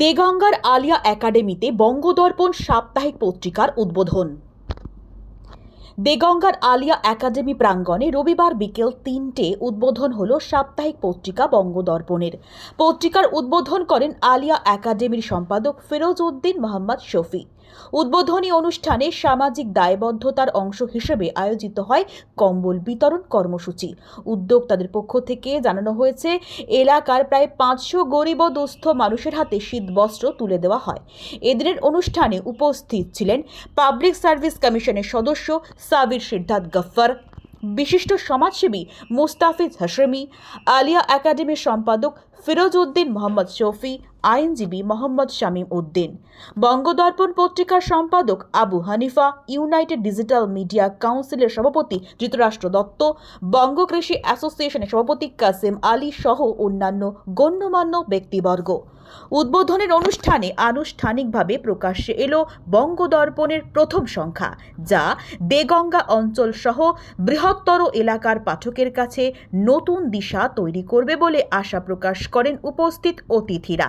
দেগঙ্গার আলিয়া একাডেমিতে বঙ্গদর্পণ সাপ্তাহিক পত্রিকার উদ্বোধন। দেগঙ্গার আলিয়া একাডেমি প্রাঙ্গণে রবিবার বিকেল তিনটে উদ্বোধন হল সাপ্তাহিক পত্রিকা বঙ্গদর্পণের। পত্রিকার উদ্বোধন করেন আলিয়া একাডেমির সম্পাদক ফিরোজ উদ্দিন মোহাম্মদ শফি উদ্বোধনী অনুষ্ঠানে সামাজিক দায়বদ্ধতার অংশ হিসেবে আয়োজিত হয় কম্বল বিতরণ কর্মসূচি। উদ্যোক্তাদের পক্ষ থেকে জানানো হয়েছে, এলাকার প্রায় পাঁচশো গরিব ও দুস্থ মানুষের হাতে শীতবস্ত্র তুলে দেওয়া হয়। এদিনের অনুষ্ঠানে উপস্থিত ছিলেন পাবলিক সার্ভিস কমিশনের সদস্য সাবির সিদ্ধার্থ গফ্ফর, বিশিষ্ট সমাজসেবী মুস্তাফিজ হাশমি, আলিয়া একাডেমির সম্পাদক ফিরোজ উদ্দিন মোহাম্মদ শফি আইনজীবী মোহাম্মদ শামীম উদ্দিন। বঙ্গদর্পণ পত্রিকার সম্পাদক Abu Hanifa, united digital media কাউন্সিলের সভাপতি ধৃতরাষ্ট্র দত্ত, বঙ্গ কৃষি অ্যাসোসিয়েশনের সভাপতি কাসেম আলী সহ অন্যান্য গণ্যমান্য ব্যক্তিবর্গ। উদ্বোধনের অনুষ্ঠানে আনুষ্ঠানিকভাবে প্রকাশ্যে এলো বঙ্গদর্পণের প্রথম সংখ্যা, যা দেগঙ্গা অঞ্চল সহ বৃহত্তর এলাকার পাঠকের কাছে নতুন দিশা তৈরি করবে বলে আশা প্রকাশ করেন উপস্থিত অতিথিরা।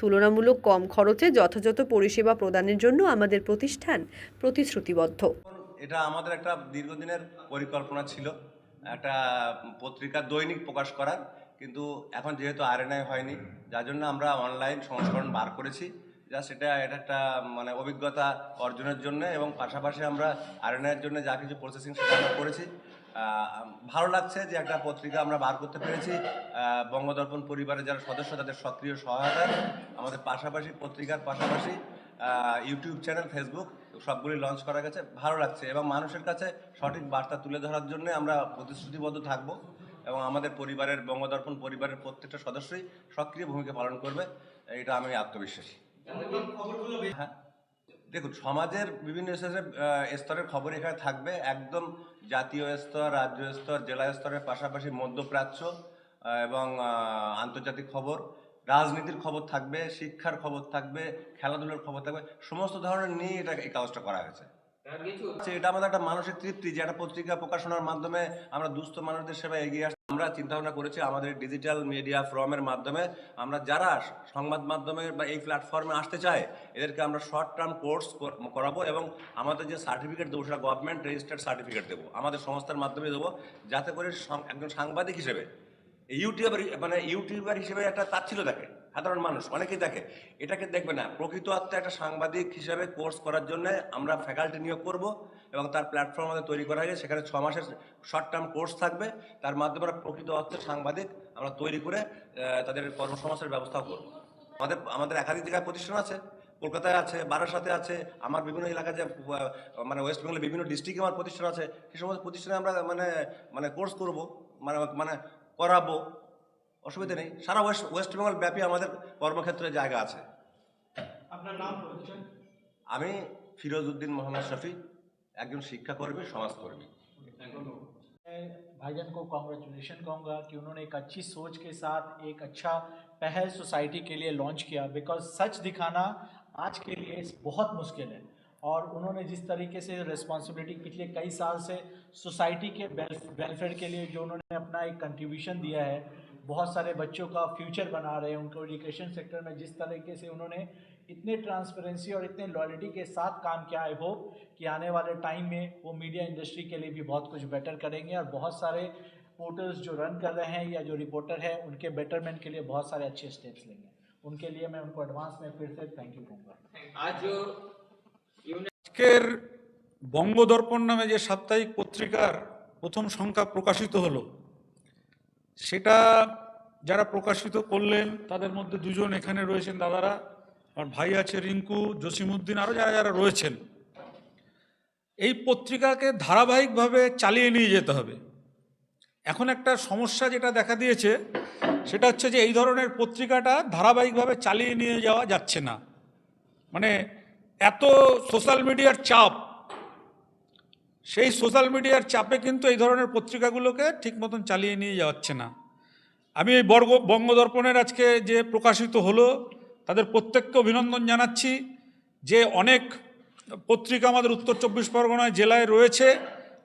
তুলনামূলক কম খরচে যথাযথ পরিষেবা প্রদানের জন্য আমাদের প্রতিষ্ঠান প্রতিশ্রুতিবদ্ধ। এটা আমাদের একটা দীর্ঘদিনের পরিকল্পনা ছিল, একটা পত্রিকা দৈনিক প্রকাশ করার, কিন্তু এখন যেহেতু আরএনআই হয়নি, যার জন্য আমরা অনলাইন সংস্করণ বার করেছি। যা সেটা এটা একটা মানে অভিজ্ঞতা অর্জনের জন্য এবং পাশাপাশি আমরা আরএনআইয়ের জন্য যা কিছু প্রসেসিং সেটা করেছি। ভালো লাগছে যে একটা পত্রিকা আমরা বার করতে পেরেছি। বঙ্গদর্পণ পরিবারের যারা সদস্য তাদের সক্রিয় সহায়তা। আমাদের পাশাপাশি পত্রিকার পাশাপাশি ইউটিউব চ্যানেল ফেসবুক সবগুলি লঞ্চ করা গেছে। ভালো লাগছে এবং মানুষের কাছে সঠিক বার্তা তুলে ধরার জন্য আমরা প্রতিশ্রুতিবদ্ধ থাকব এবং আমাদের পরিবারের বঙ্গদর্পণ পরিবারের প্রত্যেকটা সদস্যই সক্রিয় ভূমিকা পালন করবে। এটা আমি আত্মবিশ্বাসী। হ্যাঁ? দেখুন, সমাজের বিভিন্ন স্তরের স্তরের খবর এখানে থাকবে। একদম জাতীয় স্তর, রাজ্য স্তর, জেলা স্তরের পাশাপাশি মধ্যপ্রাচ্য এবং আন্তর্জাতিক খবর। রাজনীতির খবর থাকবে, শিক্ষার খবর থাকবে, খেলাধুলার খবর থাকবে। সমস্ত ধরনের নিয়ে এটা এই কাজটা করা হয়েছে। এটা আমাদের একটা মানসিক তৃপ্তি যে একটা পত্রিকা প্রকাশনার মাধ্যমে আমরা দুস্থ মানুষদের সেবায় এগিয়ে আসছি। আমরা চিন্তা ভাবনা করেছি আমাদের ডিজিটাল মিডিয়া ফোরামের মাধ্যমে আমরা যারা সংবাদ মাধ্যমে বা এই প্ল্যাটফর্মে আসতে চায়, এদেরকে আমরা শর্ট টার্ম কোর্স করাবো এবং আমাদের যে সার্টিফিকেট দেবো সেটা গভর্নমেন্ট রেজিস্টার্ড সার্টিফিকেট দেবো। আমাদের সংস্থার মাধ্যমে দেবো যাতে করে একজন সাংবাদিক হিসেবে ইউটিউবার মানে ইউটিউবার হিসেবে একটা তাচ্ছিল দেখে সাধারণ মানুষ, অনেকেই দেখে এটাকে দেখবে না। প্রকৃত অর্থে একটা সাংবাদিক হিসেবে কোর্স করার জন্য আমরা ফ্যাকাল্টি নিয়োগ করব এবং তার প্ল্যাটফর্ম আমাদের তৈরি করা হয়েছে সেখানে ছ মাসের শর্ট টার্ম কোর্স থাকবে। তার মাধ্যমে আমরা প্রকৃত অর্থে সাংবাদিক আমরা তৈরি করে তাদের কর্মসংস্থানের ব্যবস্থা করব। আমাদের আমাদের একাধিক জায়গায় প্রতিষ্ঠান আছে। কলকাতায় আছে, বারাসাতে আছে, আমার বিভিন্ন এলাকায় যে মানে ওয়েস্ট বেঙ্গলের বিভিন্ন ডিস্ট্রিক্টে আমার প্রতিষ্ঠান আছে। সে সমস্ত প্রতিষ্ঠানে আমরা মানে মানে কোর্স করব। মানে মানে করাবো অসুবিধা নেই সারা ওয়েস্ট ওয়েস্ট বেঙ্গল ব্যাপী আমাদের কর্মক্ষেত্রে জায়গা আছে আপনার নাম পরিচয় আমি ফিরোজ উদ্দিন মোহাম্মদ শফি একজন শিক্ষাকর্মী সমাজকর্মী मैं भाईजान को कॉन्ग्रेचुलेशन कहूँगा कि उन्होंने एक अच्छी सोच के साथ एक अच्छा पहल सोसाइटी के लिए लॉन्च किया बिकॉज सच दिखाना आज के लिए बहुत मुश्किल है और उन्होंने जिस तरीके से रिस्पॉन्सिबिलिटी पिछले कई साल से सोसाइटी के वेलफेयर के लिए जो उन्होंने अपना एक कंट्रीब्यूशन दिया है, बहुत सारे बच्चों का फ्यूचर बना रहे हैं, उनको एजुकेशन सेक्टर में जिस तरीके से उन्होंने इतने ट्रांसपेरेंसी और इतने लॉयल्टी के साथ काम किया आई होप कि आने वाले टाइम में वो मीडिया इंडस्ट्री के लिए भी बहुत कुछ बेटर करेंगे और बहुत सारे पोर्टल्स जो रन कर रहे हैं या जो रिपोर्टर हैं, उनके बेटरमेंट के लिए बहुत सारे अच्छे स्टेप्स लेंगे। उनके लिए मैं उनको एडवांस में फिर से थैंक यू कहूँगा। आज जो আজকের বঙ্গদর্পণ নামে যে সাপ্তাহিক পত্রিকার প্রথম সংখ্যা প্রকাশিত হলো, সেটা যারা প্রকাশিত করলেন, তাদের মধ্যে দুজন এখানে রয়েছেন দাদারা, আমার ভাই আছে রিঙ্কু জসিমুদ্দিন আরও যারা যারা রয়েছেন। এই পত্রিকাকে ধারাবাহিকভাবে চালিয়ে নিয়ে যেতে হবে। এখন একটা সমস্যা যেটা দেখা দিয়েছে, সেটা হচ্ছে যে এই ধরনের পত্রিকাটা ধারাবাহিকভাবে চালিয়ে নিয়ে যাওয়া যাচ্ছে না। মানে এত সোশ্যাল মিডিয়ার চাপ, সেই সোশ্যাল মিডিয়ার চাপে কিন্তু এই ধরনের পত্রিকাগুলোকে ঠিক মতন চালিয়ে নিয়ে যাচ্ছে না। আমি এই বর্গ, বঙ্গদর্পণের আজকে যে প্রকাশিত হলো, তাদের প্রত্যেককে অভিনন্দন জানাচ্ছি যে অনেক পত্রিকা আমাদের উত্তর চব্বিশ পরগনায় জেলায় রয়েছে।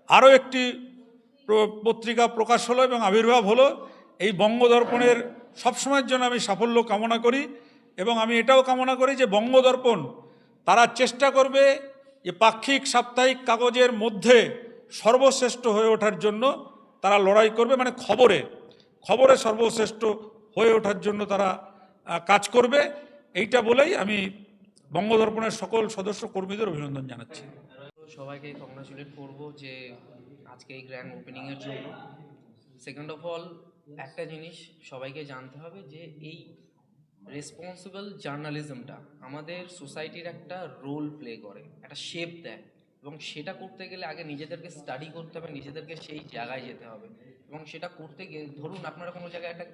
আরও একটি পত্রিকা প্রকাশ হলো এবং আবির্ভাব হলো। এই বঙ্গদর্পণের সবসময়ের জন্য আমি সাফল্য কামনা করি এবং আমি এটাও কামনা করি যে বঙ্গদর্পণ তারা চেষ্টা করবে যে পাক্ষিক সাপ্তাহিক কাগজের মধ্যে সর্বশ্রেষ্ঠ হয়ে ওঠার জন্য তারা লড়াই করবে মানে খবরে খবরে সর্বশ্রেষ্ঠ হয়ে ওঠার জন্য তারা কাজ করবে। এইটা বলেই আমি বঙ্গদর্পণের সকল সদস্য কর্মীদের অভিনন্দন জানাচ্ছি। সবাইকে কংগ্রাচুলেট করব যে আজকে এই গ্র্যান্ড ওপেনিংয়ের জন্য। সেকেন্ড অফ অল একটা জিনিস সবাইকে জানতে হবে যে এই রেসপন্সিবল জার্নালিজমটা আমাদের সোসাইটির একটা রোল প্লে করে, একটা শেপ দেয়। এবং সেটা করতে গেলে আগে নিজেদেরকে স্টাডি করতে হবে, নিজেদেরকে সেই জায়গায় যেতে হবে। এবং সেটা করতে গিয়ে, ধরুন আপনারা কোনো জায়গায় একটা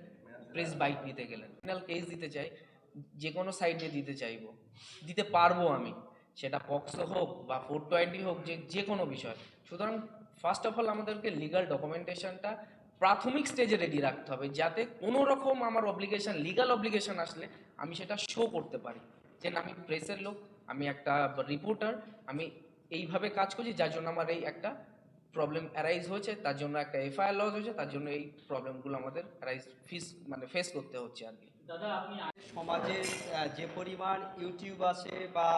প্রেস বাইট নিতে গেলেন ফাইনাল কেস দিতে চাই যে কোনো সাইডে দিতে চাইব, দিতে পারব আমি। সেটা পক্সো হোক বা ফোর টোয়েন্টি হোক, যে যে কোনো বিষয়। সুতরাং ফার্স্ট অফ অল আমাদেরকে লিগাল ডকুমেন্টেশনটা প্রাথমিক স্টেজে রেডি রাখতে হবে, যাতে কোনো রকম আমার অব্লিগেশন লিগাল অব্লিগেশন আসলে আমি সেটা শো করতে পারি। যে আমি প্রেসের লোক, আমি একটা রিপোর্টার আমি এইভাবে কাজ করছি, যার জন্য আমার এই একটা প্রবলেম অ্যারাইজ হয়েছে, তার জন্য একটা এফআইআর লস হয়েছে, তার জন্য এই প্রবলেমগুলো আমাদের অ্যারাইজ ফিস মানে ফেস করতে হচ্ছে আর কি। দাদা, আপনি সমাজে যে পরিমাণ ইউটিউব আছে বা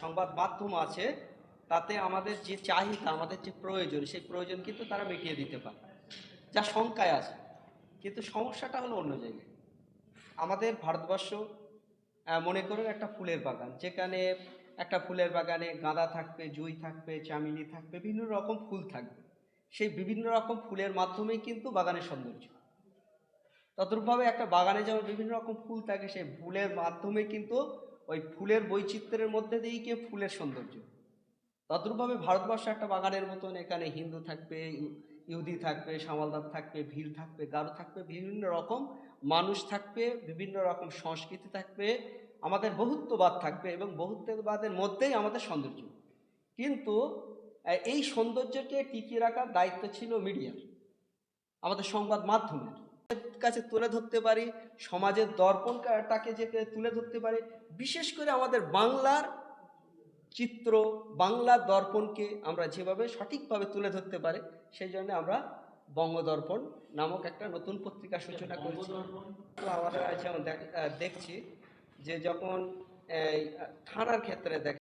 সংবাদ মাধ্যম আছে, তাতে আমাদের যে চাহিদা, আমাদের যে প্রয়োজন, সেই প্রয়োজন কিন্তু তারা মিটিয়ে দিতে পারে। যা শঙ্কায় আছে। কিন্তু সমস্যাটা হলো অন্য জায়গায়। আমাদের ভারতবর্ষ মনে করুন একটা ফুলের বাগান। যেখানে একটা ফুলের বাগানে গাঁদা থাকবে, জুই থাকবে, চামেলি থাকবে, বিভিন্ন রকম ফুল থাকবে। সেই বিভিন্ন রকম ফুলের মাধ্যমেই কিন্তু বাগানের সৌন্দর্য। তদ্রূপভাবে একটা বাগানে যেমন বিভিন্ন রকম ফুল থাকে, সেই ফুলের মাধ্যমে কিন্তু ওই ফুলের বৈচিত্র্যের মধ্যে দিয়েই কি ফুলের সৌন্দর্য। তদ্রূপভাবে ভারতবর্ষ একটা বাগানের মতন, এখানে হিন্দু থাকবে ইহুদি থাকবে, সামালদার থাকবে, ভিল থাকবে, গারো থাকবে, বিভিন্ন রকম মানুষ থাকবে, বিভিন্ন রকম সংস্কৃতি থাকবে, আমাদের বহুত্ববাদ থাকবে এবং বহুত্ববাদের মধ্যেই আমাদের সৌন্দর্য। কিন্তু এই সৌন্দর্যকে টিকিয়ে রাখার দায়িত্ব ছিল মিডিয়ার আমাদের সংবাদ মাধ্যমের। কাছে তুলে ধরতে পারি, সমাজের দর্পণটাকে যে তুলে ধরতে পারি, বিশেষ করে আমাদের বাংলার চিত্র, বাংলা দর্পণকে আমরা যেভাবে সঠিকভাবে তুলে ধরতে পারে, সেই জন্য আমরা বঙ্গদর্পণ নামক একটা নতুন পত্রিকা সূচনা করেছি। তো আমরা যেমন দেখ- দেখছি যে যখন থানার ক্ষেত্রে দেখ